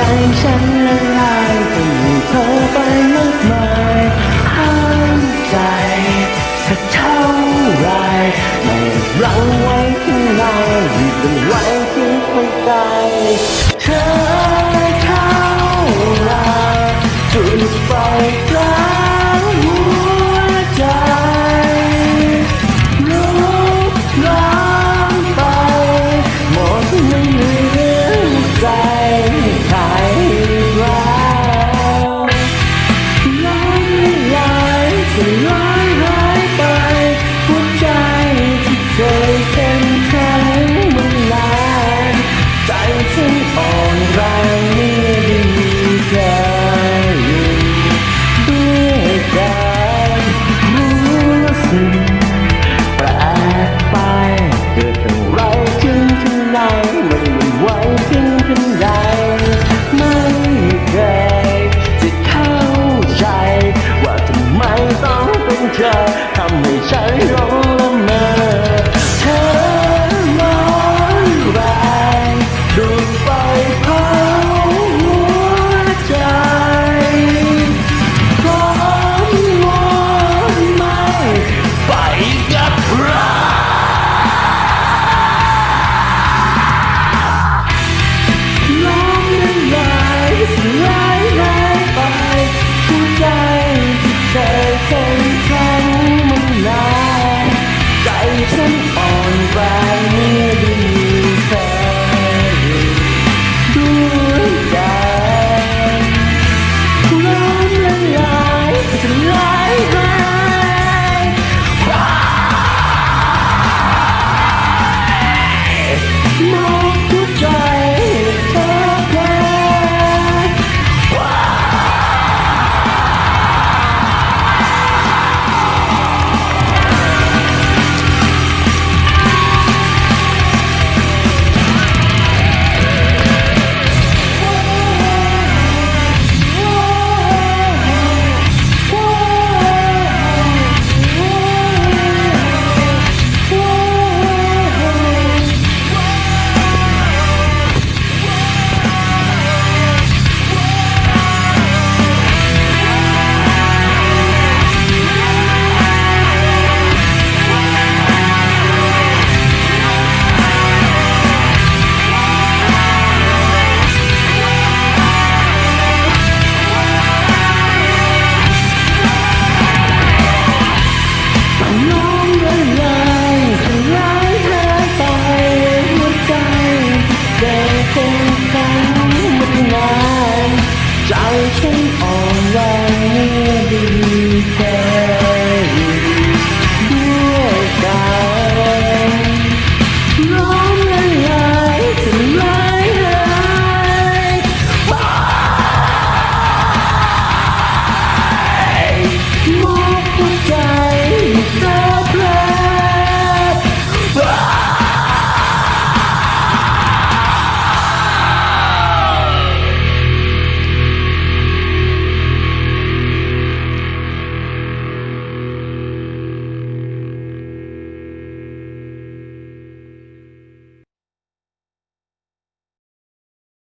ใจฉันละลายก็มีเธอไปมากมายห้ามใจสักเท่าไรไม่เราไว้ข้างในเป็นไว้ที่หัวใจเธอเท่าไรจุดไฟำให้ฉัร้องละเมอเธอน้อยไรดูไฟพัด